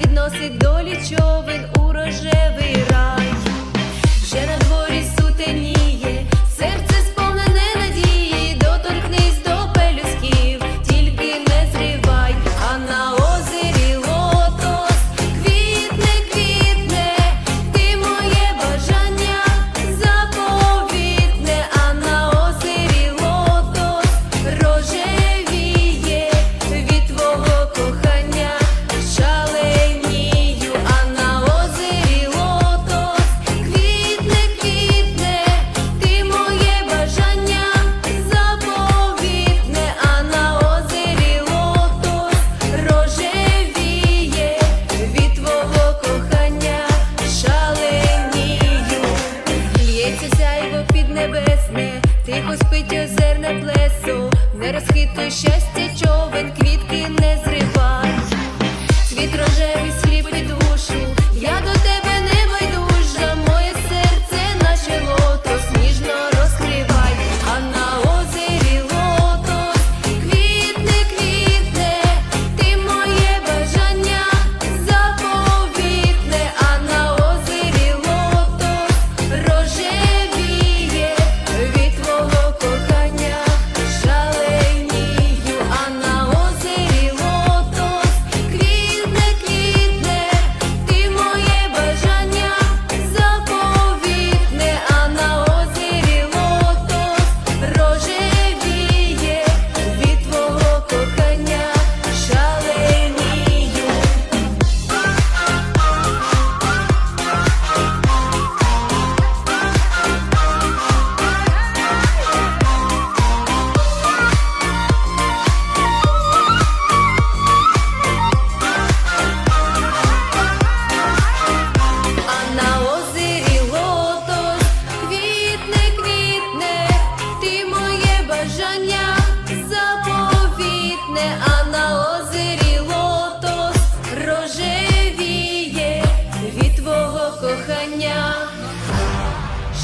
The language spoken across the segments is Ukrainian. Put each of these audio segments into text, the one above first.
відносить долі човен у рожевий рай. Вже на дворі сутеніє, поспить озерне плесо, не розхитуй щастя, човен, квітки не зривай, світ рожевий сліпить двох.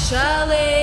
Charlie.